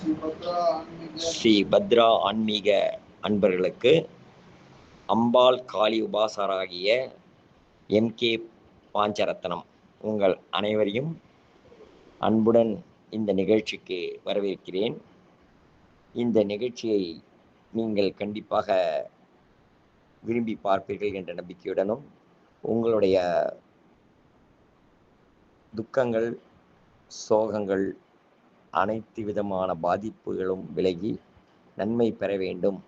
ஸ்ரீ பத்ரா ஆன்மீக அன்பர்களுக்கு அம்பாள் காளி உபாசராகிய M K பாஞ்சரத்னம் உங்கள் அனைவரையும் அன்புடன் இந்த நிகழ்ச்சிக்கு வரவேற்கிறேன். இந்த நிகழ்ச்சியை நீங்கள் கண்டிப்பாக விரும்பி பார்ப்பீர்கள் என்ற நம்பிக்கையுடனும் உங்களுடைய துக்கங்கள் சோகங்கள் அனைத்து விதமான பாதிப்புகளும் விலகி நன்மை பெற வேண்டும்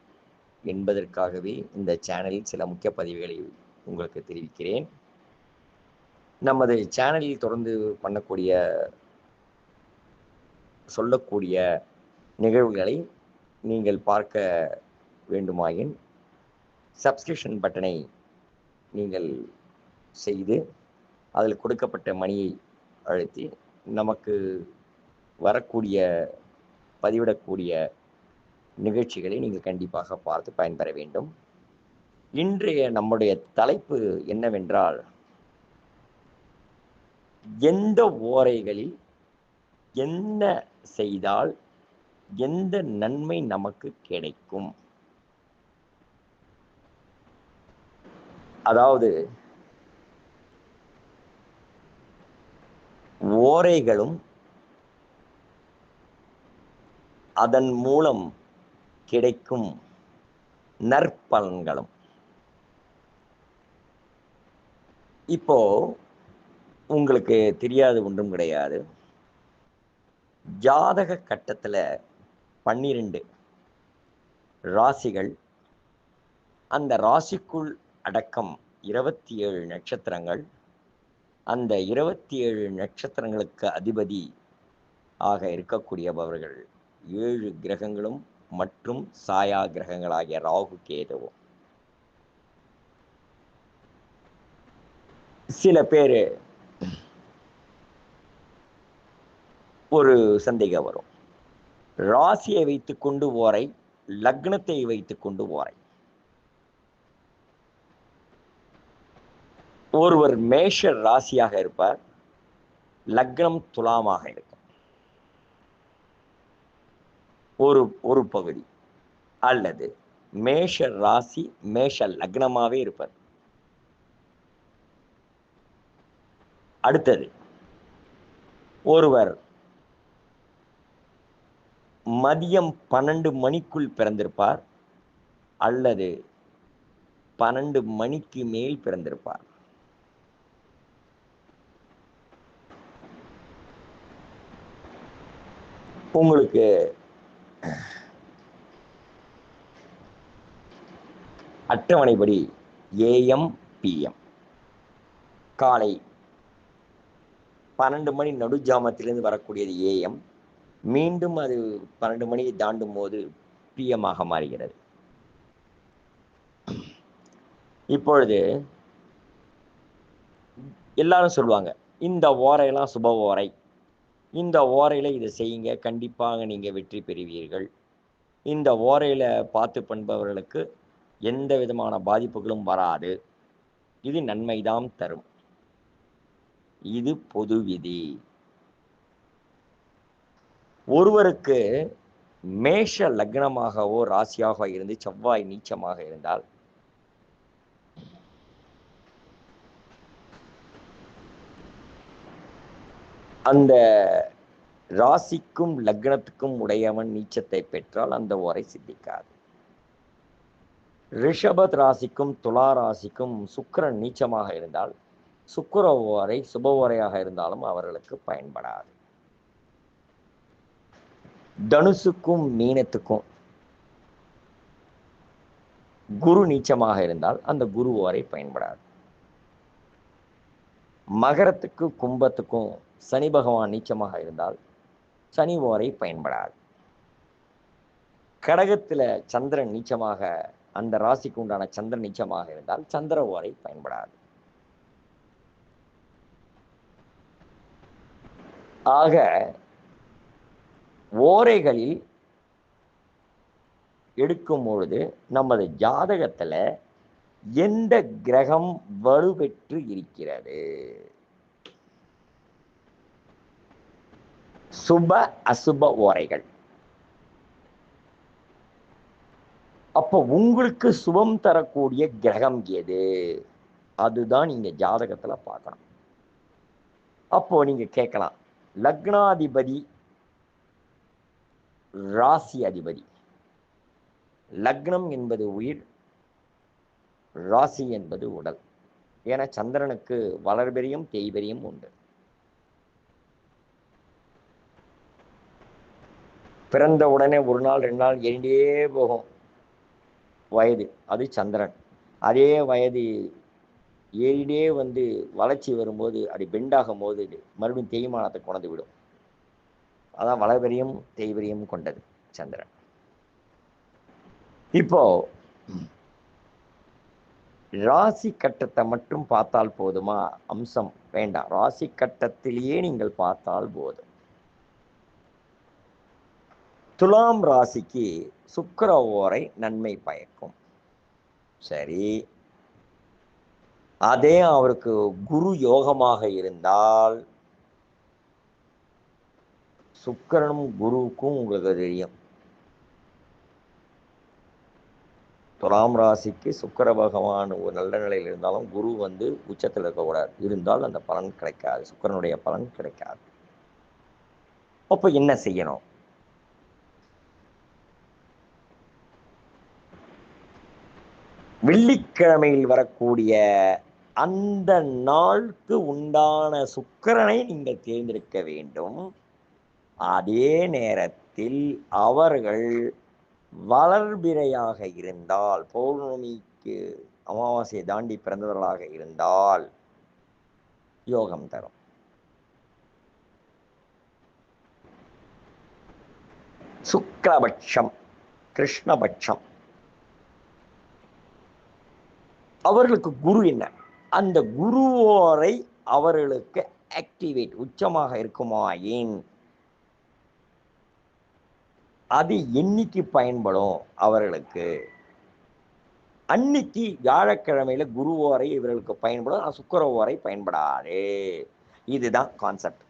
என்பதற்காகவே இந்த சேனலில் சில முக்கிய பதிவுகளை உங்களுக்கு தெரிவிக்கிறேன். நமது சேனலில் தொடர்ந்து பண்ணக்கூடிய சொல்லக்கூடிய நிகழ்வுகளை நீங்கள் பார்க்க வேண்டுமாயின் சப்ஸ்கிரிப்ஷன் பட்டனை நீங்கள் செய்து அதில் கொடுக்கப்பட்ட மணியை அழுத்தி நமக்கு வரக்கூடிய பதிவிடக்கூடிய நிகழ்ச்சிகளை நீங்கள் கண்டிப்பாக பார்த்து பயன்பெற வேண்டும். இன்றைய நம்முடைய தலைப்பு என்னவென்றால் எந்த ஓரைகளில் என்ன செய்தால் எந்த நன்மை நமக்கு கிடைக்கும்? அதாவது ஓரைகளும் அதன் மூலம் கிடைக்கும் நற்பலன்களும். இப்போ உங்களுக்கு தெரியாது ஒன்றும் கிடையாது. ஜாதக கட்டத்தில் பன்னிரெண்டு ராசிகள் அந்த ராசிக்குள் அடக்கம் இருபத்தி ஏழு நட்சத்திரங்கள். அந்த இருபத்தி ஏழு நட்சத்திரங்களுக்கு அதிபதி ஆக இருக்கக்கூடியவர்கள் ஏழு கிரகங்களும் மற்றும் சாயா கிரகங்களாகிய ராகு கேதுவும். சில பேர் ஒரு சந்தேகம் வரும். ராசியை வைத்து கொண்டு ஓரை லக்னத்தை வைத்து கொண்டு ஓரை ஒருவர் மேஷ ராசியாக இருப்பார் லக்னம் துலாமாக இருக்கும் ஒரு ஒரு பகுதி. அல்லது மேஷ ராசி மேஷ லக்னமாகவே இருப்பார் அடுத்தது ஒருவர் மதியம் பன்னெண்டு மணிக்குள் பிறந்திருப்பார் அல்லது பன்னெண்டு மணிக்கு மேல் பிறந்திருப்பார். உங்களுக்கு அட்டவணைப்படி ஏஎம் பிஎம் காலை பன்னெண்டு மணி நடுஜாமத்திலிருந்து வரக்கூடியது ஏஎம் மீண்டும் அது பன்னெண்டு மணியை தாண்டும் போது பிஎம் ஆக மாறுகிறது. இப்பொழுது எல்லாரும் சொல்லுவாங்க இந்த ஓரையெல்லாம் சுப ஓரை. இந்த ஓரையில் இதை செய்யுங்க. கண்டிப்பாக நீங்கள் வெற்றி பெறுவீர்கள். இந்த ஓரையில் பார்த்து பண்பவர்களுக்கு எந்த விதமான பாதிப்புகளும் வராது. இது நன்மைதான் தரும். இது பொது விதி. ஒருவருக்கு மேஷ லக்னமாகவோ ராசியாக இருந்து செவ்வாய் நீச்சமாக இருந்தால் அந்த ராசிக்கும் லக்னத்துக்கும் உடையவன் நீச்சத்தை பெற்றால் அந்த ஓரை சித்திக்காது. ரிஷபத் ராசிக்கும் துலா ராசிக்கும் சுக்கிரன் நீச்சமாக இருந்தால் சுக்கர ஓரை சுப ஓரையாக இருந்தாலும் அவர்களுக்கு பயன்படாது. தனுசுக்கும் மீனத்துக்கும் குரு நீச்சமாக இருந்தால் அந்த குரு ஓரை பயன்படாது. மகரத்துக்கு கும்பத்துக்கும் சனி பகவான் நீச்சமாக இருந்தால் சனி ஓரை பயன்படாது. கடகத்துல சந்திரன் நீச்சமாக அந்த ராசிக்கு உண்டான சந்திரன் நீச்சமாக இருந்தால் சந்திர ஓரை பயன்படாது. ஆக ஓரைகளில் எடுக்கும் பொழுது நமது ஜாதகத்துல எந்த கிரகம் வலுப்பெற்று இருக்கிறது? சுப அசுப ஓரைகள். அப்போ உங்களுக்கு சுபம் தரக்கூடிய கிரகம் எது? அதுதான் நீங்கள் ஜாதகத்தில் பார்க்கணும். அப்போ நீங்கள் கேட்கலாம். லக்னாதிபதி ராசி அதிபதி. லக்னம் என்பது உயிர் ராசி என்பது உடல். ஏன்னா சந்திரனுக்கு வளர்பெரியும் தேய்பெரியும் உண்டு. பிறந்த உடனே ஒரு நாள் ரெண்டு நாள் எரிண்டே போகும். வயது. அது சந்திரன். அதே வயது ஏறிடே வந்து வளர்ச்சி வரும்போது அப்படி பெண்டாகும் போது மறுபடியும் தேய்மானத்தை கொண்டு விடும். அதான் வளர்பெரியும் தேய்வரியும் கொண்டது சந்திரன். இப்போ ராசி கட்டத்தை மட்டும் பார்த்தால் போதுமா? அம்சம் வேண்டாம். ராசி கட்டத்திலேயே நீங்கள் பார்த்தால் போதும். துலாம் ராசிக்கு சுக்கர ஓரை நன்மை பயக்கும். சரி. அதே அவருக்கு குரு யோகமாக இருந்தால் சுக்கிரனும் குருவுக்கும் உங்களுக்கு தெரியும். துலாம் ராசிக்கு சுக்கர பகவான் ஒரு நல்ல நிலையில் இருந்தாலும் குரு வந்து உச்சத்தில் இருக்கக்கூடாது இருந்தால் அந்த பலன் கிடைக்காது. சுக்கிரனுடைய பலன் கிடைக்காது. அப்போ என்ன செய்யணும்? வெள்ளிக்கிழமையில் வரக்கூடிய அந்த நாளுக்கு உண்டான சுக்கரனை நீங்கள் தேர்ந்தெடுக்க வேண்டும். அதே நேரத்தில் அவர்கள் வளர்பிறையாக இருந்தால் பௌர்ணமிக்கு அமாவாசையை தாண்டி பிறந்தவர்களாக இருந்தால் யோகம் தரும். சுக்லபட்சம் கிருஷ்ணபட்சம். அவர்களுக்கு குரு என்ன? அந்த குருவோரை அவர்களுக்கு ஆக்டிவேட் உச்சமாக இருக்குமாயின் அது என்னைக்கு பயன்படும் அவர்களுக்கு? அன்னைக்கு வியாழக்கிழமையில குரு ஓரை இவர்களுக்கு பயன்படும் ஆனால் சுக்கர ஓரை பயன்படாது. இதுதான் கான்செப்ட்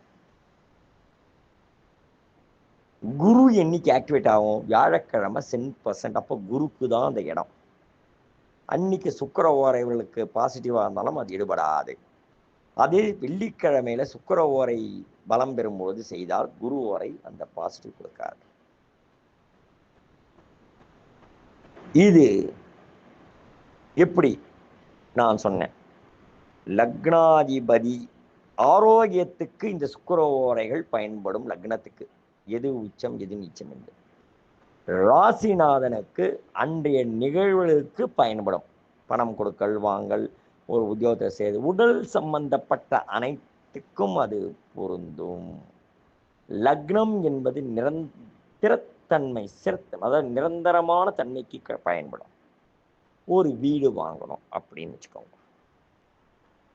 குரு என்னைக்கு ஆக்டிவேட் ஆகும்? வியாழக்கிழமை சென் பர்சன்ட் அப்போ குருக்கு தான் அந்த இடம். அன்னைக்கு சுக்கர ஓரை இவர்களுக்கு பாசிட்டிவாக இருந்தாலும் அது ஈடுபடாது. அதே வெள்ளிக்கிழமையில சுக்கர ஓரை பலம் பெறும்போது செய்தால் குரு ஓரை அந்த பாசிட்டிவ் கொடுக்காது. இது எப்படி நான் சொன்னேன். லக்னாதிபதி ஆரோக்கியத்துக்கு இந்த சுக்கர ஓரைகள் பயன்படும் லக்னத்துக்கு. எது உச்சம் எது நீச்சம் என்று. ராசிநாதனுக்கு அன்றைய நிகழ்வுகளுக்கு பயன்படும். பணம் கொடுக்கல் வாங்கல் ஒரு உத்தியோகத்தை செய்து உடல் சம்பந்தப்பட்ட அனைத்துக்கும் அது பொருந்தும். லக்னம் என்பது நிரந்தரத்தன்மை சிறத்தம் அதாவது நிரந்தரமான தன்மைக்கு க- பயன்படும். ஒரு வீடு வாங்கணும் அப்படின்னு வச்சுக்கோங்க.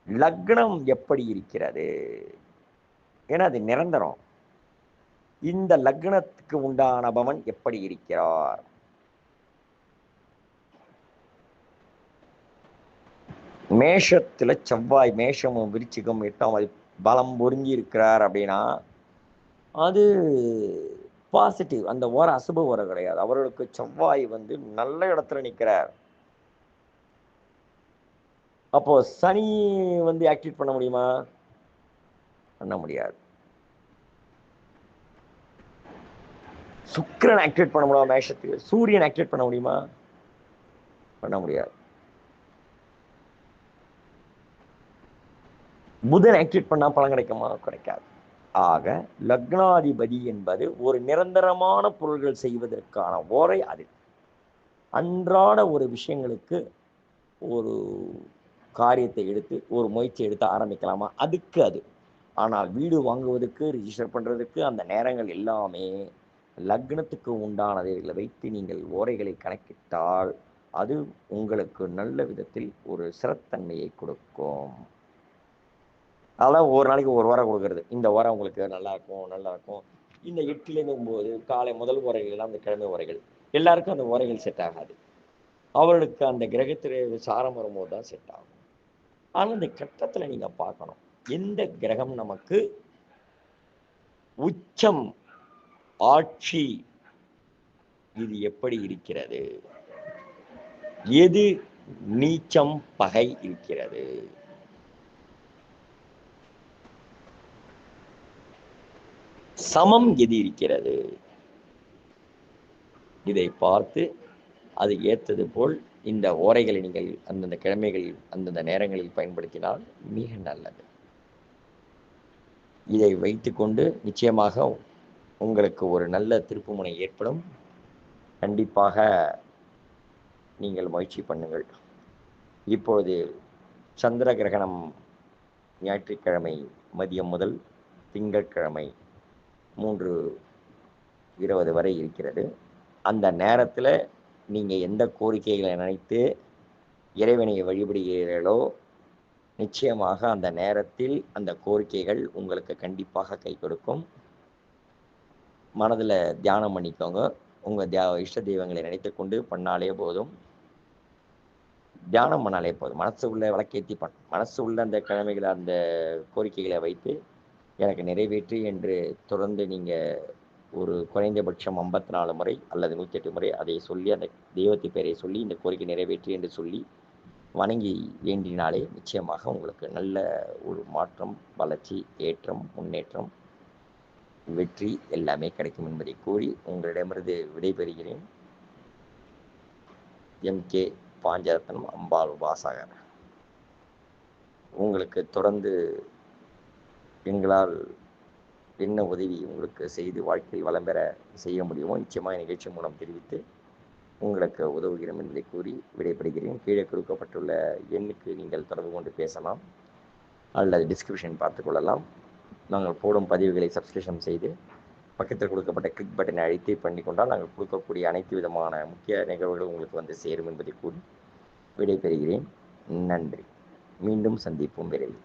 லக்னம் எப்படி இருக்கிறது? ஏன்னா அது நிரந்தரம். இந்த லக்னத்துக்கு உண்டான பவன் எப்படி இருக்கிறார்? மேஷத்துல செவ்வாய் மேஷமும் விருச்சிகம் எட்டாம் அது பலம் பொருந்தி இருக்கிறார் அப்படின்னா அது பாசிட்டிவ் அந்த ஓர அசுப ஓர கிடையாது. அவர்களுக்கு செவ்வாய் வந்து நல்ல இடத்துல நிற்கிறார் அப்போ சனி வந்து ஆக்டிவேட் பண்ண முடியுமா? பண்ண முடியாது. சுக்கரன் ஆக்டிவேட் பண்ண முடியுமா? மேஷத்துக்கு? சூரியன் ஆக்டிவேட் பண்ண முடியுமா? பண்ண முடியாது. புதன் ஆக்டிவேட் பண்ணால் பலன் கிடைக்குமா? கிடைக்காது. ஆக லக்னாதிபதி என்பது ஒரு நிரந்தரமான பொருள்கள் செய்வதற்கான ஓரை அது அன்றாட ஒரு விஷயங்களுக்கு ஒரு காரியத்தை எடுத்து ஒரு முயற்சி எடுத்து ஆரம்பிக்கலாமா? அதுக்கு அது. ஆனால் வீடு வாங்குவதற்கு ரிஜிஸ்டர் பண்ணுறதுக்கு அந்த நேரங்கள் எல்லாமே லக்னத்துக்கு உண்டானதை வைத்து நீங்கள் ஓரைகளை கணக்கிட்டால் அது உங்களுக்கு நல்ல விதத்தில் ஒரு சிறத்தன்மையை கொடுக்கும். அதெல்லாம் ஒரு நாளைக்கு ஒரு வாரம் கொடுக்கறது. இந்த வாரம் உங்களுக்கு நல்லா இருக்கும் நல்லா இருக்கும். இந்த எட்டுலேருந்து ஒம்பது காலை முதல் உரைகள் அந்த கிழமை உரைகள் எல்லாருக்கும் அந்த உரைகள் செட் ஆகாது. அவர்களுக்கு அந்த கிரகத்தில் சாரம் வரும்போது தான் செட் ஆகும். ஆனால் இந்த கட்டத்தில் நீங்கள் பார்க்கணும். எந்த கிரகம் நமக்கு உச்சம் ஆட்சி. இது எப்படி இருக்கிறது? எது நீச்சம் பகை இருக்கிறது? சமம் எது இருக்கிறது? இதை பார்த்து அது ஏற்றது போல் இந்த ஓரைகளை நீங்கள் அந்தந்த கிழமைகளில் அந்தந்த நேரங்களில் பயன்படுத்தினால் மிக நல்லது. இதை வைத்துக்கொண்டு நிச்சயமாக உங்களுக்கு ஒரு நல்ல திருப்புமுனை ஏற்படும். கண்டிப்பாக நீங்கள் முயற்சி பண்ணுங்கள். இப்பொழுது சந்திர கிரகணம் ஞாயிற்றுக்கிழமை மதியம் முதல் திங்கட்கிழமை மூன்று இருபது வரை இருக்கிறது. அந்த நேரத்தில் நீங்கள் எந்த கோரிக்கைகளை நினைத்து இறைவனை வழிபடுகிறீர்களோ நிச்சயமாக அந்த நேரத்தில் அந்த கோரிக்கைகள் உங்களுக்கு கண்டிப்பாக கை கொடுக்கும். மனதில் தியானம் பண்ணிக்கோங்க. உங்கள் தியா இஷ்ட தெய்வங்களை நினைத்து கொண்டு பண்ணாலே போதும். தியானம் பண்ணாலே போதும். மனசு உள்ள விளக்கேற்றி பண் மனசு உள்ள அந்த கிழமைகளை அந்த கோரிக்கைகளை வைத்து எனக்கு நிறைவேற்றி என்று தொடர்ந்து நீங்கள் ஒரு குறைந்தபட்சம் ஐம்பத்தி நாலு முறை அல்லது நூற்றி எட்டு முறை அதை சொல்லி அந்த தெய்வத்தை பெயரை சொல்லி இந்த கோரிக்கை நிறைவேற்றி என்று சொல்லி வணங்கி வேண்டினாலே நிச்சயமாக உங்களுக்கு நல்ல ஒரு மாற்றம் வளர்ச்சி ஏற்றம் முன்னேற்றம் வெற்றி எல்லாமே கிடைக்கும் என்பதை கூறி உங்களிடமிருந்து விடைபெறுகிறேன். எம். கே. பாஞ்சரத்னம் அம்பாள் வாசகர். உங்களுக்கு தொடர்ந்து எங்களால் என்ன உதவி உங்களுக்கு செய்து வாழ்க்கையில் வளம் பெற செய்ய முடியுமோ நிச்சயமாக நிகழ்ச்சி மூலம் தெரிவித்து உங்களுக்கு உதவுகிறோம் என்பதை கூறி விடைபெறுகிறேன். கீழே கொடுக்கப்பட்டுள்ள எண்ணுக்கு நீங்கள் தொடர்பு கொண்டு பேசலாம். அல்லது டிஸ்கிரிப்ஷன் பார்த்து கொள்ளலாம். நாங்கள் போடும் பதிவுகளை சப்ஸ்கிரிப்ஷன் செய்து பக்கத்தில் கொடுக்கப்பட்ட கிளிக் பட்டனை அழைத்து பண்ணி கொண்டால் நாங்கள் கொடுக்கக்கூடிய அனைத்து விதமான முக்கிய நிகழ்வுகளும் உங்களுக்கு வந்து சேரும் என்பதை கூறி விடைபெறுகிறேன். நன்றி. மீண்டும் சந்திப்போம் விரைவில்.